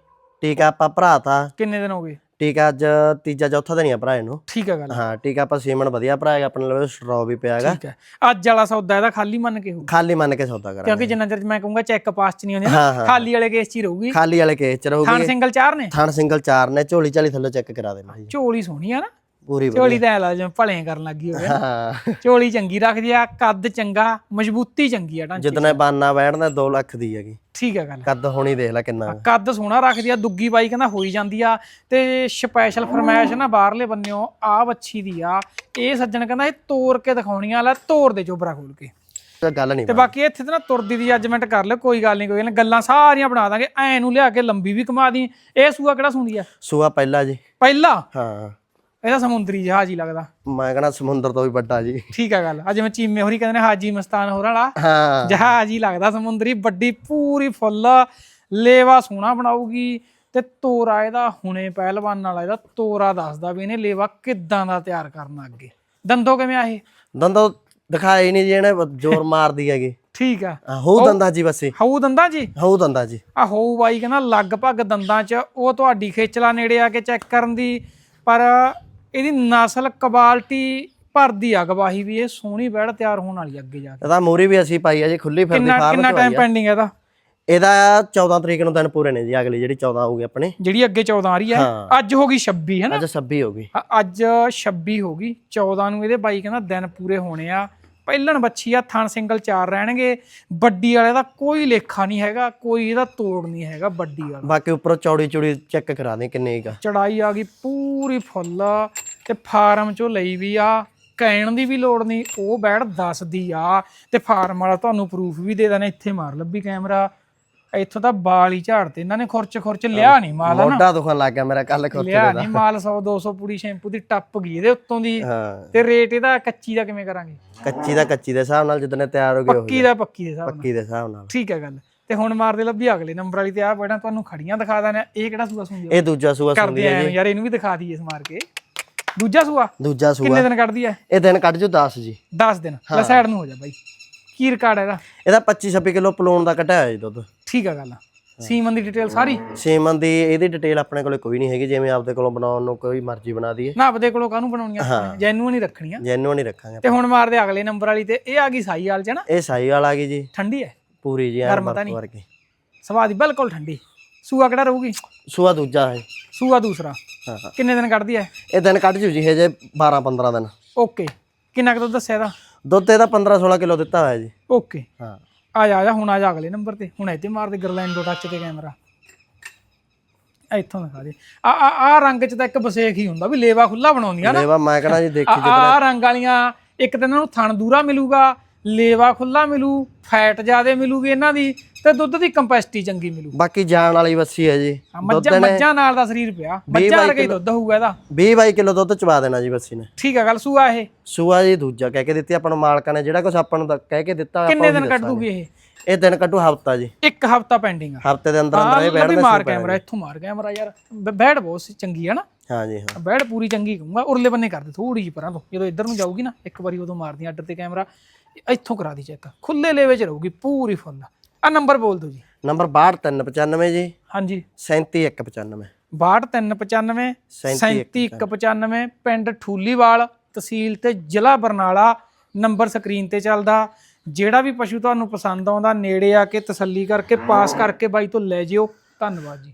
ਟੀਕਾ ਆਪਾਂ ਭਰਾ ਤਾ। ਕਿੰਨੇ ਦਿਨ ਹੋ ਗਏ? ਟੀਕਾ ਅੱਜ ਤੀਜਾ ਚੌਥਾ ਦਿਨ ਹੀ ਆ ਭਰਾ ਇਹਨੂੰ। ਠੀਕ ਆ ਗੱਲ। ਹਾਂ ਟੀਕਾ ਆਪਾਂ ਸੀਮਨ ਵਧੀਆ ਭਰਾ ਹੈਗਾ ਆਪਣੇ ਲਵੇ ਸਟ੍ਰੋ ਵੀ ਪਿਆ ਹੈਗਾ। ਠੀਕ ਹੈ ਅੱਜ ਵਾਲਾ ਸੌਦਾ ਇਹਦਾ ਖਾਲੀ ਮੰਨ ਕੇ ਹੋਊ? ਖਾਲੀ ਮੰਨ ਕੇ ਸੌਦਾ ਕਰਾਂਗੇ। ਕਿਉਂਕਿ ਜਿੰਨਾ ਚਿਰ ਮੈਂ ਕਹੂੰਗਾ ਚੈੱਕ ਪਾਸ ਚ ਨਹੀਂ ਹੁੰਦੇ ਨਾ। ਖਾਲੀ ਵਾਲੇ ਕੇਸ ਚ ਹੀ ਰਹੂਗੀ। ਖਾਲੀ ਵਾਲੇ ਕੇਸ ਚ ਥਣ ਰਹੂਗੀ ਸਿੰਗਲ ਚਾਰ ਨੇ? ਥਣ ਸਿੰਗਲ ਚਾਰ ਨੇ ਝੋਲੀ ਝਾਲੀ ਥੱਲੇ ਚੈੱਕ ਕਰਾ ਦੇਣਾ ਝੋਲੀ ਸੋਹਣੀ ਆ ਨਾ। ਪੂਰੀ। ਝੋਲੀ ਤਾਂ ਐ ਲਾ ਜਿਵੇਂ ਭਲੇ ਕਰਨ ਲੱਗੀ ਹੋਵੇ। ਹਾਂ। ਝੋਲੀ ਚੰਗੀ ਰੱਖਦੀ ਆ ਕੱਦ ਚੰਗਾ ਮਜ਼ਬੂਤੀ ਚੰਗੀ ਆ ਢਾਂਚੇ ਜਿੱਦਨੇ ਬਾਨਾ ਬੈਠਦਾ 2 ਲੱਖ ਦੀ ਹੈਗੀ। ਠੀਕ ਆ ਗੱਲ। ਕੱਦ ਹੋਣੀ ਦੇਖ ਲੈ ਕਿੰਨਾ। ਕੱਦ ਸੋਹਣਾ ਰੱਖਦੀ ਆ ਦੁੱਗੀ ਬਾਈ ਕਹਿੰਦਾ ਹੋਈ ਜਾਂਦੀ ਆ। ਤੇ ਸਪੈਸ਼ਲ ਫਰਮਾਇਸ਼ ਨਾ ਬਾਹਰਲੇ ਬੰਨਿਓ ਆ ਬੱਚੀ ਦੀ ਆ। ਇਹ ਸੱਜਣ ਕਹਿੰਦਾ ਇਹ ਤੋੜ ਕੇ ਦਿਖਾਉਣੀਆਂ ਲੈ ਤੋੜ ਦੇ ਚੋਬਰਾ ਖੋਲ ਕੇ। ਤਾਂ ਗੱਲ ਨਹੀਂ ਤੇ ਬਾਕੀ ਇੱਥੇ ਤੇ ਨਾ ਤੁਰਦੀ ਦੀ ਜੱਜਮੈਂਟ ਕਰ ਲਿਓ ਕੋਈ ਗੱਲ ਨਹੀਂ ਕੋਈ ਗੱਲ ਨੀ, ਗੱਲਾਂ ਸਾਰੀਆਂ ਬਣਾ ਦਾਂਗੇ ਐ ਨੂੰ ਲਿਆ ਕੇ ਲੰਬੀ ਵੀ ਕਮਾ ਦੀ। ਇਹ ਸੂਆ ਕਿਹੜਾ ਸੁੰਦੀ ਆ? ਸੂਆ ਪਹਿਲਾ ਜੀ। ਪਹਿਲਾ? ਹਾਂ। ਇਹਦਾ ਸਮੁੰਦਰੀ ਜਹਾਜ਼ ਹੀ ਲੱਗਦਾ। ਮੈਂ ਕਹਣਾ ਸਮੁੰਦਰ ਤੋਂ ਵੀ ਵੱਡਾ ਜੀ। ਠੀਕ ਆ ਗੱਲ। ਅੱਜ ਮੈਂ ਚੀਮੇ ਹੋਰੀ ਕਹਿੰਦੇ ਨੇ ਹਾਜੀ ਮਸਤਾਨ ਹੋਰਾਂ ਵਾਲਾ। ਹਾਂ। ਜਹਾਜ਼ ਹੀ ਲੱਗਦਾ ਸਮੁੰਦਰੀ ਵੱਡੀ ਪੂਰੀ ਫੁੱਲ। ਲੇਵਾ ਸੋਹਣਾ ਬਣਾਊਗੀ ਤੇ ਤੋਰਾ ਇਹਦਾ ਹੁਣੇ ਪਹਿਲਵਾਨ ਵਾਲਾ ਇਹਦਾ ਤੋਰਾ ਦੱਸਦਾ ਵੀ ਇਹਨੇ ਲੇਵਾ ਕਿੱਦਾਂ ਦਾ ਤਿਆਰ ਕਰਨਾ ਅੱਗੇ। ਦੰਦੋ ਕਿਵੇਂ ਆ ਇਹ? ਦੰਦੋਂ ਦਿਖਾਈ ਨਹੀਂ ਜੀ ਇਹਨੇ ਜ਼ੋਰ ਮਾਰਦੀ ਹੈਗੀ। ਠੀਕ ਆ। ਹਾਂ, ਹੋ ਦੰਦਾ ਜੀ ਬਸੇ ਹਊ ਦੰਦਾਂ ਜੀ? ਹੋ ਦੰਦਾ ਜੀ। ਆ ਹੋਊ ਬਾਈ ਕਹਿੰਦਾ ਲਗਭਗ ਦੰਦਾਂ 'ਚ ਉਹ ਤੁਹਾਡੀ ਖੇਚਲਾ ਨੇੜੇ ਆ ਕੇ ਚੈੱਕ ਕਰਨ ਦੀ ਪਰ ਇਹਦੀ ਨਸਲ ਕੁਆਲਿਟੀ ਭਰਦੀ ਆ ਗਵਾਹੀ ਵੀ ਇਹ ਸੋਹਣੀ ਬੈੜ ਤਿਆਰ ਹੋਣ ਵਾਲੀ ਆ ਅੱਗੇ ਜਾ ਕੇ। ਇਹਦਾ ਮੂਰੀ ਵੀ ਅਸੀਂ ਪਾਈ ਆ ਜੀ ਖੁੱਲੀ ਫਿਰਦੀ ਕਿੰਨਾ ਫਾਰਮ ਕਿੰਨਾ ਟਾਈਮ ਪੈਂਡਿੰਗ ਹੈ ਇਹਦਾ? ਇਹਦਾ 14 ਤਰੀਕ ਨੂੰ ਦਿਨ ਪੂਰੇ ਨੇ ਜੀ ਅਗਲੀ ਜਿਹੜੀ 14 ਆਊਗੀ ਆਪਣੇ। ਜਿਹੜੀ ਅੱਗੇ 14 ਆ ਰਹੀ ਹੈ ਹਾਂ। ਅੱਜ ਹੋ ਗਈ 26 ਹੈ ਨਾ? ਅੱਜ 26 ਹੋ ਗਈ। ਅ- ਅੱਜ 26 ਹੋ ਗਈ 14 ਨੂੰ ਇਹਦੇ ਬਾਈ ਕਹਿੰਦਾ ਦਿਨ ਪੂਰੇ ਹੋਣੇ ਆ। ਪਹਿਲਣ ਬੱਚੀ ਆ ਥਣ ਸਿੰਗਲ ਚਾਰ ਰਹਿਣਗੇ। ਵੱਡੀ ਵਾਲੇ ਦਾ ਕੋਈ ਲੇਖਾ ਨਹੀਂ ਹੈਗਾ ਕੋਈ ਇਹਦਾ ਤੋੜ ਨਹੀਂ ਹੈਗਾ ਵੱਡੀ ਵਾਲਾ। ਬਾਕੀ ਉੱਪਰੋਂ ਚੌੜੀ ਚੌੜੀ ਚੈੱਕ ਕਰਾ ਦੇ ਕਿੰਨੀ ਕਾ ਚੜਾਈ ਆ ਗਈ ਪੂਰੀ ਫੁੱਲ ਤੇ ਫਾਰਮ ਚੋਂ ਲਈ ਵੀ ਆ। ਕਹਿਣ ਦੀ ਵੀ ਲੋੜ ਨਹੀਂ ਉਹ ਬੈੜ ਦੱਸਦੀ ਆ। ਤੇ ਫਾਰਮ ਵਾਲਾ ਤੁਹਾਨੂੰ ਪ੍ਰੂਫ ਵੀ ਦੇ ਦੇਣਾ ਇੱਥੇ ਮਾਰ ਲੱਭੀ ਕੈਮਰਾ ਇੱਥੋਂ ਤਾਂ ਵਾਲ ਹੀ ਝਾੜਤੇ ਇਹਨਾਂ ਨੇ ਖੁਰਚ ਖੁਰਚ ਲਿਆ ਨਹੀਂ ਮਾਲ ਹਨਾ? ਮੋਢਾ ਦੁਖਣ ਲੱਗ ਗਿਆ ਮੇਰਾ ਕੱਲ ਖੋਤੇ ਲਿਆ ਨਹੀਂ ਮਾਲ 100 200 ਪੂਰੀ ਸ਼ੈਂਪੂ ਦੀ ਟੱਪ ਗਈ ਇਹਦੇ ਉੱਤੋਂ ਦੀ। ਹਾਂ। ਤੇ ਰੇਟ ਇਹਦਾ ਕੱਚੀ ਦਾ ਕਿਵੇਂ ਕਰਾਂਗੇ? ਕੱਚੀ ਦਾ ਕੱਚੀ ਦੇ ਹਿਸਾਬ ਨਾਲ ਜਿੱਦਨੇ ਤਿਆਰ ਹੋ ਗਏ ਪੱਕੀ ਦਾ ਪੱਕੀ ਦੇ ਹਿਸਾਬ ਨਾਲ ਪੱਕੀ ਦੇ ਹਿਸਾਬ ਨਾਲ। ਠੀਕ ਹੈ ਗੱਲ। ਤੇ ਹੁਣ ਮਾਰਦੇ ਲੱਭੀ ਅਗਲੇ ਨੰਬਰ ਵਾਲੀ ਤੇ ਆ ਬੜਾ ਤੁਹਾਨੂੰ ਖੜੀਆਂ ਦਿਖਾ ਦਾਂ ਇਹ ਕਿਹੜਾ ਸੂਆ ਸੁਣਦੀ ਇਹ ਦੂਜਾ ਸੂਆ ਸੁਣਦੀ ਕਰਦੇ ਆ ਯਾਰ ਇਹਨੂੰ ਵੀ ਦਿਖਾ ਦਈਏ ਇਸ ਮਾਰ ਕੇ। ਦੂਜਾ ਸੂਆ? ਦੂਜਾ ਸੂਆ। ਕਿੰਨੇ ਦਿਨ ਕੱਢਦੀ ਐ ਇਹ ਦਿਨ ਕੱਢ ਜੂ 10 ਜੀ। 10 ਦਿਨ। ਲੈ ਸਾਈਡ ਨੂੰ ਹੋ ਜਾ ਬਾਈ। ਕੀ ਰਿਕਾਰਡ ਹੈ ਇਹਦਾ? ਇਹਦਾ 25 26 ਕਿਲੋ ਪਲੂਣ ਦਾ ਹੋਇਆ ਜੀ ਦੁੱਧ। ਠੀਕ ਆ ਗੱਲ। ਸੀਮਨ ਦੀ ਡਿਟੇਲ ਸਾਰੀ? ਸੀਮਨ ਦੀ ਇਹਦੀ ਡਿਟੇਲ ਆਪਣੇ ਕੋਲੇ ਕੋਈ ਨਹੀਂ ਹੈਗੀ ਜਿਵੇਂ ਆਪਦੇ ਕੋਲੋਂ ਬਣਾਉਣ ਨੂੰ ਕੋਈ ਮਰਜ਼ੀ ਬਣਾ ਦਈਏ। ਨਾ ਆਪਦੇ ਕੋਲੋਂ ਕਾਹਨੂੰ ਬਣਾਉਣੀਆਂ? ਜੈਨੂਨ ਹੀ ਰੱਖਣੀਆਂ। ਜੈਨੂਅਨ ਹੀ ਰੱਖਾਂਗੇ ਤੇ ਹੁਣ ਮਾਰਦੇ ਅਗਲੇ ਨੰਬਰ ਵਾਲੀ ਤੇ ਇਹ ਆ ਗਈ ਸਾਈ ਵਾਲ ਚ ਨਾ? ਇਹ ਸਾਈ ਵਾਲਾ ਆ ਗਈ ਜੀ। ਠੰਡੀ ਐ ਪੂਰੀ ਜੀ ਐਨ ਗਰਮ ਤਾਂ ਬਰਫ ਨਹੀਂ। ਵਰਗੀ। ਸਵਾਦ ਹੀ ਬਿਲਕੁਲ ਠੰਡੀ। ਸੂਆ ਕਿਹੜਾ ਰਹੂਗੀ? ਸੂਆ ਦੂਜਾ ਹੈ। ਸੂਆ ਦੂਸਰਾ। ਹਾਂ ਹਾਂ। ਕਿੰਨੇ ਦਿਨ ਕੱਢਦੀ ਐ ਇਹ ਦਿਨ ਕੱਢ ਜੂ ਜੀ ਹਜੇ 12 15 ਦਿਨ। ਓਕੇ ਕਿੰਨਾ ਕੁ ਦੁੱਧ ਦੱਸਿਆ ਇਹਦਾ? ਦੁੱਧ ਇਹਦਾ 15 16 ਕਿਲੋ ਦਿੱਤਾ ਹੋਇਆ ਜੀ। ਓਕੇ ਹਾਂ। ਆ ਜਾ ਆ ਜਾ ਹੁਣ ਆ ਜਾ ਅਗਲੇ ਨੰਬਰ ਤੇ। ਹੁਣ ਇੱਥੇ ਮਾਰਦੇ ਗਰਲੈਂਡੋ ਟੱਚ ਤੇ ਕੈਮਰਾ ਇੱਥੋਂ ਦਿਖਾ ਦੇ। ਆ ਆ ਆ ਰੰਗ ਚ ਤਾਂ ਇੱਕ ਬਸੇਖ ਹੀ ਹੁੰਦਾ ਵੀ ਲੇਵਾ ਖੁੱਲਾ ਬਣਾਉਂਦੀਆਂ ਨਾ। ਲੇਵਾ ਮੈਂ ਕਹਣਾ ਜੀ ਦੇਖੀ ਆ ਰੰਗ ਵਾਲੀਆਂ ਇੱਕ ਤਾਂ ਇਹਨਾਂ ਨੂੰ ਥਣ ਦੂਰਾ ਮਿਲੂਗਾ ਲੇਵਾ ਖੁੱਲਾ ਮਿਲੂ ਫੈਟ ਜ਼ਿਆਦੇ ਮਿਲੂਗੀ ਇਹਨਾਂ ਦੀ ਤੇ ਦੁੱਧ ਦੀ ਕੰਪੈਸਿਟੀ ਚੰਗੀ ਮਿਲੂ। ਬਾਕੀ ਜਾਣ ਵਾਲੀ ਵੱਸੀ ਹੈ ਜੀ। ਮੱਝਾਂ ਮੱਝਾਂ ਨਾਲ ਦਾ ਸਰੀਰ ਪਿਆ। ਮੱਝਾਂ ਵਰਗਾ ਹੀ ਦੁੱਧ ਹੋਊਗਾ ਇਹਦਾ। 20 22 ਕਿਲੋ ਦੁੱਧ ਚਵਾ ਦੇਣਾ ਜੀ ਵੱਸੀ ਨੇ। ਠੀਕ ਆ ਗੱਲ ਸੂਆ ਇਹ। ਸੂਆ ਜੀ ਦੂਜਾ ਕਹਿ ਕੇ ਦਿੱਤੀ ਆਪਾਂ ਨੂੰ ਮਾਲਕਾਂ ਨੇ ਜਿਹੜਾ ਕੁਝ ਆਪਾਂ ਨੂੰ ਦ- ਕਹਿ ਕੇ ਦਿੱਤਾ ਕਿੰਨੇ ਦਿਨ ਕੱਢ। ਦੂਗੀ ਇਹ? ਇਹ ਦਿਨ ਕੱਢੂ ਹਫਤਾ ਜੀ। ਇੱਕ ਹਫਤਾ ਪੈਂਡਿੰਗ ਆ। ਹਫ਼ਤੇ ਦੇ ਅੰਦਰ ਅੰਦਰ ਇਹ ਲੱਭੀ ਬੈਠਦੇ ਮਾਰ ਕੈਮਰਾ ਇੱਥੋਂ ਮਾਰ ਕੈਮਰਾ ਯਾਰ। ਬ- ਬੈੜ ਬਹੁਤ ਸੀ- ਚੰਗੀ ਹੈ ਨਾ। ਹਾਂ ਜੀ ਹਾਂ। ਬੈੜ ਪੂਰੀ ਚੰਗੀ ਕਹੂੰਗਾ ਉਰਲੇ ਬੰਨੇ ਕਰ ਦੇ ਥੋੜੀ ਜਿਹੀ ਪਰਾਂ ਤੋਂ। ਜਦੋਂ ਇੱਧਰ ਨੂੰ ਜਾਊਗੀ ਨਾ ਇੱਕ ਵਾਰੀ ਉਦੋਂ ਮਾਰਦੀ ਅੱਡ ਤੇ ਕੈਮਰਾ ਇੱਥੋਂ ਕਰਾ ਦੀ ਚੈੱਕ। ਖੁੱਲੇ ਲੇਵੇ ਚ ਰਹੂਗੀ ਪੂਰੀ ਫੁੱਲ ਆ ਨੰਬਰ ਬੋਲ ਦਿਓ ਜੀ। ਨੰਬਰ 62395 ਜੀ। ਹਾਂਜੀ। 37195 62395 37195 ਪਿੰਡ ਠੂਲੀਵਾਲ ਤਹਿਸੀਲ ਤੇ ਜ਼ਿਲ੍ਹਾ ਬਰਨਾਲਾ। ਨੰਬਰ ਸਕਰੀਨ ਤੇ ਚੱਲਦਾ। ਜਿਹੜਾ ਵੀ ਪਸ਼ੂ ਤੁਹਾਨੂੰ ਪਸੰਦ ਆਉਂਦਾ ਨੇੜੇ ਆ ਕੇ ਤਸੱਲੀ ਕਰਕੇ ਪਾਸ ਕਰਕੇ ਬਾਈ ਤੋਂ ਲੈ ਜਿਓ। ਧੰਨਵਾਦ ਜੀ।